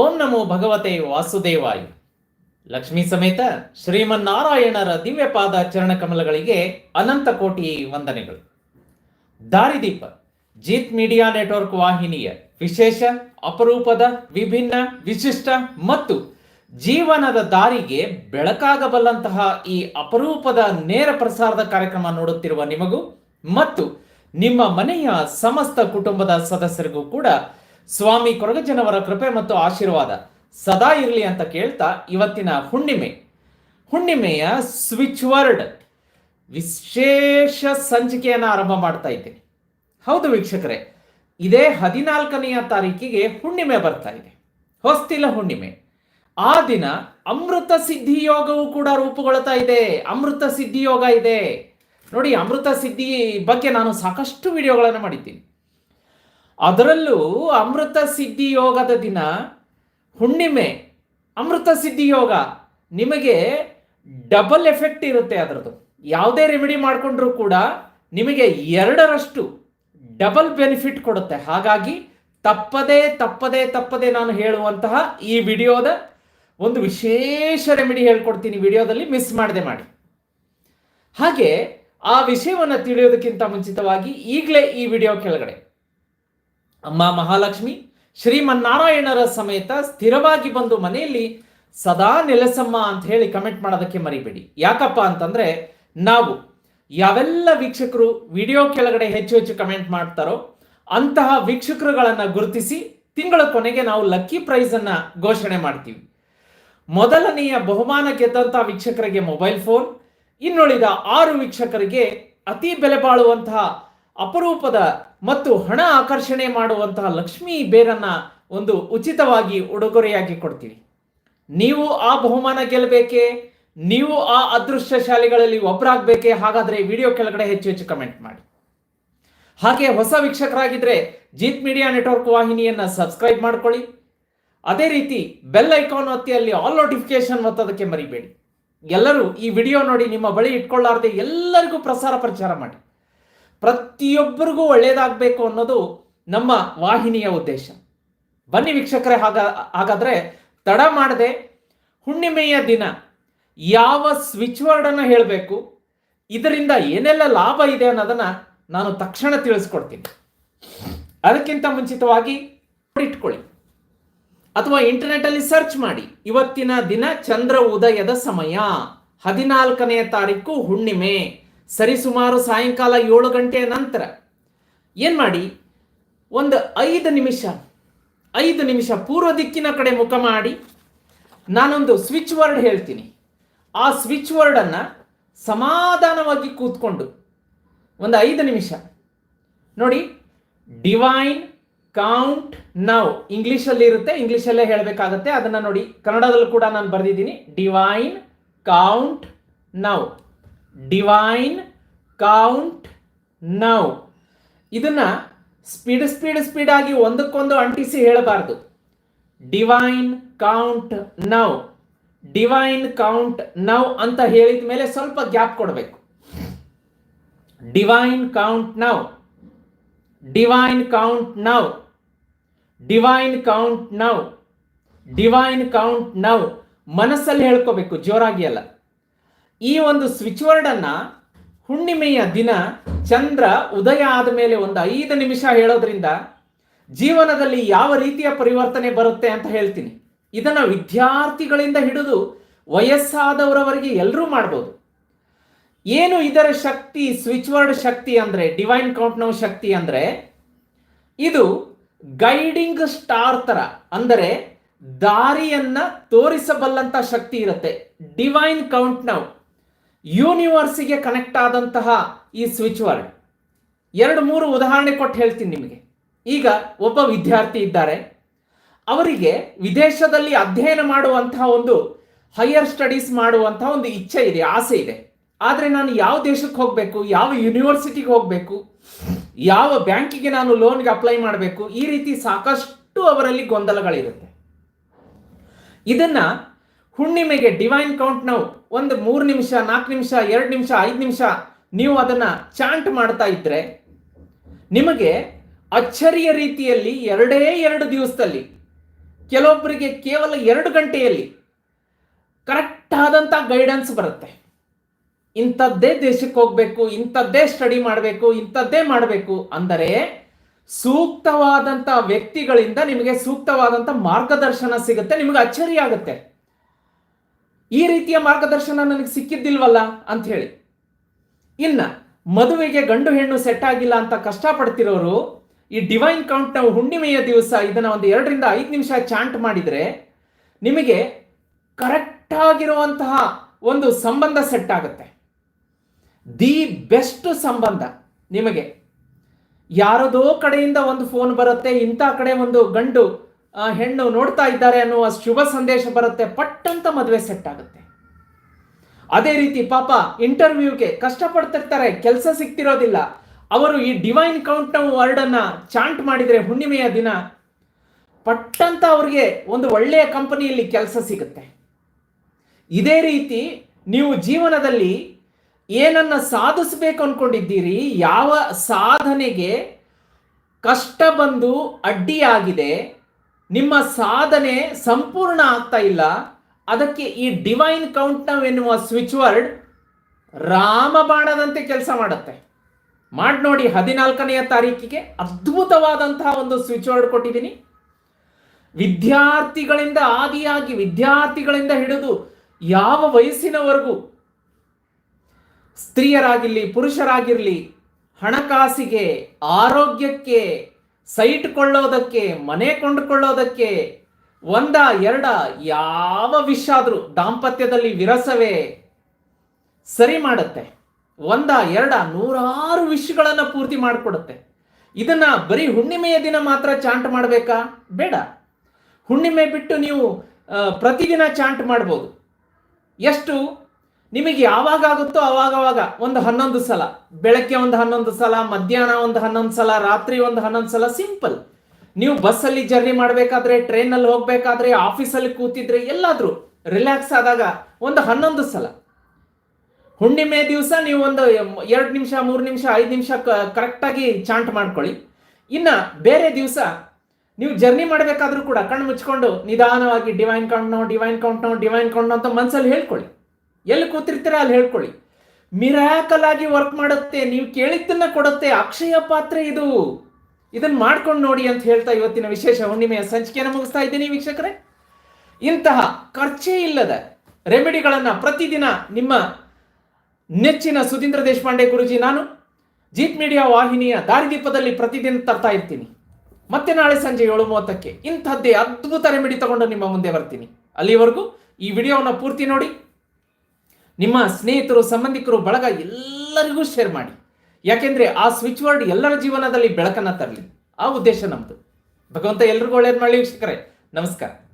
ಓಂ ನಮೋ ಭಗವತೆ ವಾಸುದೇವಾಯ. ಲಕ್ಷ್ಮೀ ಸಮೇತ ಶ್ರೀಮನ್ನಾರಾಯಣರ ದಿವ್ಯಪಾದ ಚರಣ ಕಮಲಗಳಿಗೆ ಅನಂತ ಕೋಟಿ ವಂದನೆಗಳು. ದಾರಿದೀಪ, ಜೀತ್ ಮೀಡಿಯಾ ನೆಟ್ವರ್ಕ್ ವಾಹಿನಿಯ ವಿಶೇಷ, ಅಪರೂಪದ, ವಿಭಿನ್ನ, ವಿಶಿಷ್ಟ ಮತ್ತು ಜೀವನದ ದಾರಿಗೆ ಬೆಳಕಾಗಬಲ್ಲಂತಹ ಈ ಅಪರೂಪದ ನೇರ ಪ್ರಸಾರದ ಕಾರ್ಯಕ್ರಮ ನೋಡುತ್ತಿರುವ ನಿಮಗೂ ಮತ್ತು ನಿಮ್ಮ ಮನೆಯ ಸಮಸ್ತ ಕುಟುಂಬದ ಸದಸ್ಯರಿಗೂ ಕೂಡ ಸ್ವಾಮಿ ಕೊರಗಜ್ಜನವರ ಕೃಪೆ ಮತ್ತು ಆಶೀರ್ವಾದ ಸದಾ ಇರಲಿ ಅಂತ ಕೇಳ್ತಾ ಇವತ್ತಿನ ಹುಣ್ಣಿಮೆ. ಹುಣ್ಣಿಮೆಯ ಸ್ವಿಚ್ ವರ್ಡ್ ವಿಶೇಷ ಸಂಚಿಕೆಯನ್ನು ಆರಂಭ ಮಾಡ್ತಾ ಇದ್ದೀನಿ. ಹೌದು ವೀಕ್ಷಕರೇ, ಇದೇ ಹದಿನಾಲ್ಕನೆಯ ತಾರೀಕಿಗೆ ಹುಣ್ಣಿಮೆ ಬರ್ತಾ ಇದೆ. ಹೊಸ್ತಿಲ ಹುಣ್ಣಿಮೆ. ಆ ದಿನ ಅಮೃತ ಸಿದ್ಧಿ ಯೋಗವು ಕೂಡ ರೂಪುಗೊಳ್ತಾ ಇದೆ. ಅಮೃತ ಸಿದ್ಧಿ ಯೋಗ ಇದೆ. ನೋಡಿ, ಅಮೃತ ಸಿದ್ಧಿ ಬಗ್ಗೆ ನಾನು ಸಾಕಷ್ಟು ವಿಡಿಯೋಗಳನ್ನು ಮಾಡಿದ್ದೀನಿ. ಅದರಲ್ಲೂ ಅಮೃತ ಸಿದ್ಧಿ ಯೋಗದ ದಿನ, ಹುಣ್ಣಿಮೆ, ಅಮೃತ ಸಿದ್ಧಿ ಯೋಗ, ನಿಮಗೆ ಡಬಲ್ ಎಫೆಕ್ಟ್ ಇರುತ್ತೆ ಅದರದ್ದು. ಯಾವುದೇ ರೆಮಿಡಿ ಮಾಡಿಕೊಂಡ್ರೂ ಕೂಡ ನಿಮಗೆ ಎರಡರಷ್ಟು ಡಬಲ್ ಬೆನಿಫಿಟ್ ಕೊಡುತ್ತೆ. ಹಾಗಾಗಿ ತಪ್ಪದೇ ತಪ್ಪದೇ ತಪ್ಪದೇ ನಾನು ಹೇಳುವಂತಹ ಈ ವಿಡಿಯೋದ ಒಂದು ವಿಶೇಷ ರೆಮಿಡಿ ಹೇಳ್ಕೊಡ್ತೀನಿ. ವಿಡಿಯೋದಲ್ಲಿ ಮಿಸ್ ಮಾಡದೆ ಮಾಡಿ. ಹಾಗೆ ಆ ವಿಷಯವನ್ನು ತಿಳಿಯೋದಕ್ಕಿಂತ ಮುಂಚಿತವಾಗಿ ಈಗಲೇ ಈ ವಿಡಿಯೋ ಕೆಳಗಡೆ. ಅಮ್ಮ ಮಹಾಲಕ್ಷ್ಮಿ, ಶ್ರೀಮನ್ನಾರಾಯಣರ ಸಮೇತ ಸ್ಥಿರವಾಗಿ ಬಂದು ಮನೆಯಲ್ಲಿ ಸದಾ ನೆಲೆಸಮ್ಮ ಅಂತ ಹೇಳಿ ಕಮೆಂಟ್ ಮಾಡೋದಕ್ಕೆ ಮರಿಬೇಡಿ. ಯಾಕಪ್ಪ ಅಂತಂದ್ರೆ ನಾವು ಯಾವೆಲ್ಲ ವೀಕ್ಷಕರು ವಿಡಿಯೋ ಕೆಳಗಡೆ ಹೆಚ್ಚು ಹೆಚ್ಚು ಕಮೆಂಟ್ ಮಾಡ್ತಾರೋ ಅಂತಹ ವೀಕ್ಷಕರುಗಳನ್ನ ಗುರುತಿಸಿ ತಿಂಗಳ ಕೊನೆಗೆ ನಾವು ಲಕ್ಕಿ ಪ್ರೈಸ್ ಅನ್ನ ಘೋಷಣೆ ಮಾಡ್ತೀವಿ. ಮೊದಲನೆಯ ಬಹುಮಾನ ಗೆದ್ದಂತಹ ವೀಕ್ಷಕರಿಗೆ ಮೊಬೈಲ್ ಫೋನ್ ಇನ್ನುಳಿದ ಆರು ವೀಕ್ಷಕರಿಗೆ ಅತಿ ಬೆಲೆ ಬಾಳುವಂತಹ ಅಪರೂಪದ ಮತ್ತು ಹಣ ಆಕರ್ಷಣೆ ಮಾಡುವಂತಹ ಲಕ್ಷ್ಮೀ ಬೇರನ್ನ ಒಂದು ಉಚಿತವಾಗಿ ಉಡುಗೊರೆಯಾಗಿ ಕೊಡ್ತೀವಿ. ನೀವು ಆ ಬಹುಮಾನ ಗೆಲ್ಲಬೇಕೆ? ನೀವು ಆ ಅದೃಷ್ಟಶಾಲಿಗಳಲ್ಲಿ ಒಬ್ಬರಾಗಬೇಕೆ ಹಾಗಾದ್ರೆ ವಿಡಿಯೋ ಕೆಳಗಡೆ ಹೆಚ್ಚು ಹೆಚ್ಚು ಕಮೆಂಟ್ ಮಾಡಿ. ಹಾಗೆ ಹೊಸ ವೀಕ್ಷಕರಾಗಿದ್ರೆ ಜೀತ್ ಮೀಡಿಯಾ ನೆಟ್ವರ್ಕ್ ವಾಹಿನಿಯನ್ನ ಸಬ್ಸ್ಕ್ರೈಬ್ ಮಾಡ್ಕೊಳ್ಳಿ. ಅದೇ ರೀತಿ ಬೆಲ್ ಐಕಾನ್ ಒತ್ತಿ ಅಲ್ಲಿ ಆಲ್ ನೋಟಿಫಿಕೇಶನ್ ಒತ್ತೋದಕ್ಕೆ ಮರಿಬೇಡಿ. ಎಲ್ಲರೂ ಈ ವಿಡಿಯೋ ನೋಡಿ ನಿಮ್ಮ ಬಳಿ ಇಟ್ಕೊಳ್ಳಾರ್ದೆ ಎಲ್ಲರಿಗೂ ಪ್ರಸಾರ ಪ್ರಚಾರ ಮಾಡಿ. ಪ್ರತಿಯೊಬ್ಬರಿಗೂ ಒಳ್ಳೆಯದಾಗಬೇಕು ಅನ್ನೋದು ನಮ್ಮ ವಾಹಿನಿಯ ಉದ್ದೇಶ. ಬನ್ನಿ ವೀಕ್ಷಕರೇ, ಹಾಗ, ಹಾಗಾದ್ರೆ ತಡ ಮಾಡದೆ ಹುಣ್ಣಿಮೆಯ ದಿನ ಯಾವ ಸ್ವಿಚ್ ವರ್ಡ್ ಅನ್ನು ಹೇಳಬೇಕು, ಇದರಿಂದ ಏನೆಲ್ಲ ಲಾಭ ಇದೆ ಅನ್ನೋದನ್ನ ನಾನು ತಕ್ಷಣ ತಿಳಿಸ್ಕೊಡ್ತೀನಿ. ಅದಕ್ಕಿಂತ ಮುಂಚಿತವಾಗಿ ಇಟ್ಕೊಳ್ಳಿ. ಅಥವಾ ಇಂಟರ್ನೆಟ್ ಅಲ್ಲಿ ಸರ್ಚ್ ಮಾಡಿ. ಇವತ್ತಿನ ದಿನ ಚಂದ್ರ ಉದಯದ ಸಮಯ. ಹದಿನಾಲ್ಕನೆಯ ತಾರೀಕು ಹುಣ್ಣಿಮೆ. ಸರಿಸುಮಾರು ಸಾಯಂಕಾಲ ಏಳು ಗಂಟೆಯ ನಂತರ ಏನು ಮಾಡಿ? ಒಂದು ಐದು ನಿಮಿಷ ಐದು ನಿಮಿಷ ಪೂರ್ವ ದಿಕ್ಕಿನ ಕಡೆ ಮುಖ ಮಾಡಿ, ನಾನೊಂದು ಸ್ವಿಚ್ ವರ್ಡ್ ಹೇಳ್ತೀನಿ. ಆ ಸ್ವಿಚ್ ವರ್ಡನ್ನು ಸಮಾಧಾನವಾಗಿ ಕೂತ್ಕೊಂಡು ಒಂದು ಐದು ನಿಮಿಷ. ನೋಡಿ, ಡಿವೈನ್ ಕೌಂಟ್ ನೌ. ಇಂಗ್ಲೀಷಲ್ಲಿ ಇರುತ್ತೆ, ಇಂಗ್ಲೀಷಲ್ಲೇ ಹೇಳಬೇಕಾಗತ್ತೆ. ಅದನ್ನು ನೋಡಿ, ಕನ್ನಡದಲ್ಲೂ ಕೂಡ ನಾನು ಬರೆದಿದ್ದೀನಿ. Divine count now. Divine count now ಇದನ್ನ ಸ್ಪೀಡ್ ಸ್ಪೀಡ್ ಸ್ಪೀಡ್ ಆಗಿ ಒಂದಕ್ಕೊಂದು ಅಂಟಿಸಿ ಹೇಳಬಾರ್ದು. Divine count now divine count now ಅಂತ ಹೇಳಿದ ಮೇಲೆ ಸ್ವಲ್ಪ ಗ್ಯಾಪ್ ಕೊಡಬೇಕು. Divine count now divine count now divine count now divine count now ಮನಸ್ಸಲ್ಲಿ ಹೇಳ್ಕೋಬೇಕು, ಜೋರಾಗಿ ಅಲ್ಲ. ಈ ಒಂದು ಸ್ವಿಚ್ ವರ್ಡನ್ನು ಹುಣ್ಣಿಮೆಯ ದಿನ ಚಂದ್ರ ಉದಯ ಆದ ಮೇಲೆ ಒಂದು ಐದು ನಿಮಿಷ ಹೇಳೋದ್ರಿಂದ ಜೀವನದಲ್ಲಿ ಯಾವ ರೀತಿಯ ಪರಿವರ್ತನೆ ಬರುತ್ತೆ ಅಂತ ಹೇಳ್ತೀನಿ. ಇದನ್ನ ವಿದ್ಯಾರ್ಥಿಗಳಿಂದ ಹಿಡಿದು ವಯಸ್ಸಾದವರವರೆಗೆ ಎಲ್ಲರೂ ಮಾಡ್ಬೋದು. ಏನು ಇದರ ಶಕ್ತಿ ಸ್ವಿಚ್ ವರ್ಡ್ ಶಕ್ತಿ ಅಂದ್ರೆ ಡಿವೈನ್ ಕೌಂಟ್ ನೌ ಶಕ್ತಿ ಅಂದ್ರೆ, ಇದು ಗೈಡಿಂಗ್ ಸ್ಟಾರ್ ತರ ಅಂದರೆ ದಾರಿಯನ್ನ ತೋರಿಸಬಲ್ಲಂತ ಶಕ್ತಿ ಇರುತ್ತೆ. ಡಿವೈನ್ ಕೌಂಟ್ ನೌ ಯೂನಿವರ್ಸಿಗೆ ಕನೆಕ್ಟ್ ಆದಂತಹ ಈ ಸ್ವಿಚ್ ವರ್ಡ್ ಎರಡು ಮೂರು ಉದಾಹರಣೆ ಕೊಟ್ಟು ಹೇಳ್ತೀನಿ ನಿಮಗೆ. ಈಗ ಒಬ್ಬ ವಿದ್ಯಾರ್ಥಿ ಇದ್ದಾರೆ. ಅವರಿಗೆ ವಿದೇಶದಲ್ಲಿ ಅಧ್ಯಯನ ಮಾಡುವಂತಹ ಒಂದು ಹೈಯರ್ ಸ್ಟಡೀಸ್ ಮಾಡುವಂತಹ ಒಂದು ಇಚ್ಛೆ ಇದೆ, ಆಸೆ ಇದೆ. ಆದರೆ ನಾನು ಯಾವ ದೇಶಕ್ಕೆ ಹೋಗಬೇಕು, ಯಾವ ಯೂನಿವರ್ಸಿಟಿಗೆ ಹೋಗಬೇಕು, ಯಾವ ಬ್ಯಾಂಕಿಗೆ ನಾನು ಲೋನ್ಗೆ ಅಪ್ಲೈ ಮಾಡಬೇಕು, ಈ ರೀತಿ ಸಾಕಷ್ಟು ಅವರಲ್ಲಿ ಗೊಂದಲಗಳಿರುತ್ತೆ. ಇದನ್ನ ಹುಣ್ಣಿಮೆಗೆ ಡಿವೈನ್ ಕೌಂಟ್ ನಾವು ಒಂದು ಮೂರು ನಿಮಿಷ, ನಾಲ್ಕು ನಿಮಿಷ, ಎರಡು ನಿಮಿಷ, ಐದು ನಿಮಿಷ ನೀವು ಅದನ್ನ ಚಾಂಟ್ ಮಾಡ್ತಾ ಇದ್ರೆ ನಿಮಗೆ ಅಚ್ಚರಿಯ ರೀತಿಯಲ್ಲಿ ಎರಡೇ ಎರಡು ದಿವಸದಲ್ಲಿ ಕೆಲವೊಬ್ಬರಿಗೆ ಕೇವಲ ಎರಡು ಗಂಟೆಯಲ್ಲಿ ಕರೆಕ್ಟ್ ಆದಂಥ ಗೈಡೆನ್ಸ್ ಬರುತ್ತೆ. ಇಂಥದ್ದೇ ದೇಶಕ್ಕೆ ಹೋಗಬೇಕು, ಇಂಥದ್ದೇ ಸ್ಟಡಿ ಮಾಡಬೇಕು, ಇಂಥದ್ದೇ ಮಾಡಬೇಕು ಅಂದರೆ ಸೂಕ್ತವಾದಂಥ ವ್ಯಕ್ತಿಗಳಿಂದ ನಿಮಗೆ ಸೂಕ್ತವಾದಂಥ ಮಾರ್ಗದರ್ಶನ ಸಿಗುತ್ತೆ, ನಿಮಗೆ ಅಚ್ಚರಿ ಆಗುತ್ತೆ. ಈ ರೀತಿಯ ಮಾರ್ಗದರ್ಶನ ನನಗೆ ಸಿಕ್ಕಿದ್ದಿಲ್ವಲ್ಲ ಅಂತ ಹೇಳಿ. ಇನ್ನ ಮದುವೆಗೆ ಗಂಡು ಹೆಣ್ಣು ಸೆಟ್ ಆಗಿಲ್ಲ ಅಂತ ಕಷ್ಟಪಡ್ತಿರೋರು ಈ ಡಿವೈನ್ ಕೌಂಟ್ ನಾವು ಹುಣ್ಣಿಮೆಯ ದಿವಸ ಇದನ್ನ ಒಂದು ಎರಡರಿಂದ ಐದು ನಿಮಿಷ ಚಾಂಟ್ ಮಾಡಿದ್ರೆ ನಿಮಗೆ ಕರೆಕ್ಟ್ ಆಗಿರುವಂತಹ ಒಂದು ಸಂಬಂಧ ಸೆಟ್ ಆಗುತ್ತೆ. ದಿ ಬೆಸ್ಟ್ ಸಂಬಂಧ ನಿಮಗೆ. ಯಾರದೋ ಕಡೆಯಿಂದ ಒಂದು ಫೋನ್ ಬರುತ್ತೆ, ಇಂಥ ಕಡೆ ಒಂದು ಗಂಡು ಹೆಣ್ಣು ನೋಡ್ತಾ ಇದ್ದಾರೆ ಅನ್ನುವ ಶುಭ ಸಂದೇಶ ಬರುತ್ತೆ, ಪಟ್ಟಂತ ಮದುವೆ ಸೆಟ್ ಆಗುತ್ತೆ. ಅದೇ ರೀತಿ ಪಾಪ ಇಂಟರ್ವ್ಯೂಗೆ ಕಷ್ಟಪಡ್ತಿರ್ತಾರೆ, ಕೆಲಸ ಸಿಗ್ತಿರೋದಿಲ್ಲ ಅವರು ಈ ಡಿವೈನ್ ಕೌಂಟ್ ವರ್ಡ್ ಅನ್ನ ಚಾಂಟ್ ಮಾಡಿದರೆ ಹುಣ್ಣಿಮೆಯ ದಿನ ಪಟ್ಟಂತ ಅವ್ರಿಗೆ ಒಂದು ಒಳ್ಳೆಯ ಕಂಪನಿಯಲ್ಲಿ ಕೆಲಸ ಸಿಗುತ್ತೆ. ಇದೇ ರೀತಿ ನೀವು ಜೀವನದಲ್ಲಿ ಏನನ್ನ ಸಾಧಿಸಬೇಕು ಅನ್ಕೊಂಡಿದ್ದೀರಿ, ಯಾವ ಸಾಧನೆಗೆ ಕಷ್ಟ ಬಂದು ಅಡ್ಡಿಯಾಗಿದೆ ನಿಮ್ಮ ಸಾಧನೆ ಸಂಪೂರ್ಣ ಆಗ್ತಾ ಇಲ್ಲ. ಅದಕ್ಕೆ ಈ ಡಿವೈನ್ ಕೌಂಟ್ ಎನ್ನುವ ಸ್ವಿಚ್ ವರ್ಡ್ ರಾಮಬಾಣದಂತೆ ಕೆಲಸ ಮಾಡುತ್ತೆ. ಮಾಡಿ ನೋಡಿ ಹದಿನಾಲ್ಕನೆಯ ತಾರೀಕಿಗೆ ಅದ್ಭುತವಾದಂತಹ ಒಂದು ಸ್ವಿಚ್ ವರ್ಡ್ ಕೊಟ್ಟಿದ್ದೀನಿ. ವಿದ್ಯಾರ್ಥಿಗಳಿಂದ ಆದಿಯಾಗಿ ವಿದ್ಯಾರ್ಥಿಗಳಿಂದ ಹಿಡಿದು ಯಾವ ವಯಸ್ಸಿನವರೆಗೂ ಸ್ತ್ರೀಯರಾಗಿರಲಿ, ಪುರುಷರಾಗಿರಲಿ ಹಣಕಾಸಿಗೆ, ಆರೋಗ್ಯಕ್ಕೆ ಸೈಟ್ ಕೊಳ್ಳೋದಕ್ಕೆ ಮನೆ ಕೊಂಡುಕೊಳ್ಳೋದಕ್ಕೆ, ಒಂದ, ಎರಡ, ಯಾವ ವಿಷ ಆದರೂ ದಾಂಪತ್ಯದಲ್ಲಿ ವಿರಸವೇ ಸರಿ ಮಾಡುತ್ತೆ. ಒಂದ, ಎರಡ, ನೂರಾರು ವಿಷಗಳನ್ನು ಪೂರ್ತಿ ಮಾಡಿಕೊಡುತ್ತೆ. ಇದನ್ನ ಬರೀ ಹುಣ್ಣಿಮೆಯ ದಿನ ಮಾತ್ರ ಚಾಂಟ್ ಮಾಡಬೇಕಾ? ಬೇಡ. ಹುಣ್ಣಿಮೆ ಬಿಟ್ಟು ನೀವು ಪ್ರತಿದಿನ ಚಾಂಟ್ ಮಾಡ್ಬೋದು. ಎಷ್ಟು? ನಿಮಗೆ ಯಾವಾಗ ಆಗುತ್ತೋ ಅವಾಗವಾಗ ಒಂದು ಹನ್ನೊಂದು ಸಲ, ಬೆಳಗ್ಗೆ ಒಂದು ಹನ್ನೊಂದು ಸಲ, ಮಧ್ಯಾಹ್ನ ಒಂದು ಹನ್ನೊಂದು ಸಲ, ರಾತ್ರಿ ಒಂದು ಹನ್ನೊಂದು ಸಲ, ಸಿಂಪಲ್. ನೀವು ಬಸ್ಸಲ್ಲಿ ಜರ್ನಿ ಮಾಡಬೇಕಾದ್ರೆ ಟ್ರೈನಲ್ಲಿ ಹೋಗ್ಬೇಕಾದ್ರೆ, ಆಫೀಸಲ್ಲಿ ಕೂತಿದ್ರೆ ಎಲ್ಲಾದ್ರೂ ರಿಲ್ಯಾಕ್ಸ್ ಆದಾಗ ಒಂದು ಹನ್ನೊಂದು ಸಲ. ಹುಣ್ಣಿಮೆ ದಿವಸ ನೀವು ಒಂದು ಎರಡು ನಿಮಿಷ, ಮೂರು ನಿಮಿಷ, ಐದು ನಿಮಿಷ ಕರೆಕ್ಟಾಗಿ ಚಾಂಟ್ ಮಾಡ್ಕೊಳ್ಳಿ. ಇನ್ನು ಬೇರೆ ದಿವಸ ನೀವು ಜರ್ನಿ ಮಾಡಬೇಕಾದ್ರೂ ಕೂಡ ಕಣ್ಣು ಮುಚ್ಕೊಂಡು ನಿಧಾನವಾಗಿ divine count now divine count now divine count now ಅಂತ ಮನಸ್ಸಲ್ಲಿ ಹೇಳ್ಕೊಳ್ಳಿ. ಎಲ್ಲಿ ಕೂತಿರ್ತೀರ ಅಲ್ಲಿ ಹೇಳ್ಕೊಳ್ಳಿ. ಮಿರಾಕಲ್ ಆಗಿ ವರ್ಕ್ ಮಾಡುತ್ತೆ, ನೀವು ಕೇಳಿದ್ದನ್ನ ಕೊಡುತ್ತೆ, ಅಕ್ಷಯ ಪಾತ್ರೆ ಇದು. ಇದನ್ನ ಮಾಡ್ಕೊಂಡು ನೋಡಿ ಅಂತ ಹೇಳ್ತಾ ಇವತ್ತಿನ ವಿಶೇಷ ಹುಣ್ಣಿಮೆಯ ಸಂಚಿಕೆಯನ್ನು ಮುಗಿಸ್ತಾ ಇದ್ದೀನಿ ವೀಕ್ಷಕರೇ. ಇಂತಹ ಖರ್ಚೇ ಇಲ್ಲದ ರೆಮಿಡಿಗಳನ್ನು ಪ್ರತಿದಿನ ನಿಮ್ಮ ನೆಚ್ಚಿನ ಸುಧೀಂದ್ರ ದೇಶಪಾಂಡೆ ಗುರುಜಿ, ನಾನು ಜೀತ್ ಮೀಡಿಯಾ ವಾಹಿನಿಯ ದಾರಿದೀಪದಲ್ಲಿ ಪ್ರತಿದಿನ ತರ್ತಾ ಇರ್ತೀನಿ. ಮತ್ತೆ ನಾಳೆ ಸಂಜೆ ಏಳು ಮೂವತ್ತಕ್ಕೆ ಇಂಥದ್ದೇ ಅದ್ಭುತ ರೆಮಿಡಿ ತಗೊಂಡು ನಿಮ್ಮ ಮುಂದೆ ಬರ್ತೀನಿ. ಅಲ್ಲಿವರೆಗೂ ಈ ವಿಡಿಯೋವನ್ನು ಪೂರ್ತಿ ನೋಡಿ. ನಿಮ್ಮ ಸ್ನೇಹಿತರು, ಸಂಬಂಧಿಕರು, ಬಳಗ ಎಲ್ಲರಿಗೂ ಶೇರ್ ಮಾಡಿ. ಯಾಕೆಂದ್ರೆ ಆ ಸ್ವಿಚ್ ವರ್ಡ್ ಎಲ್ಲರ ಜೀವನದಲ್ಲಿ ಬೆಳಕನ್ನ ತರಲಿ. ಆ ಉದ್ದೇಶ ನಮ್ದು. ಭಗವಂತ ಎಲ್ರಿಗೂ ಒಳ್ಳೇದು ಮಾಡಲಿ ವೀಕ್ಷಕರೇ. ನಮಸ್ಕಾರ.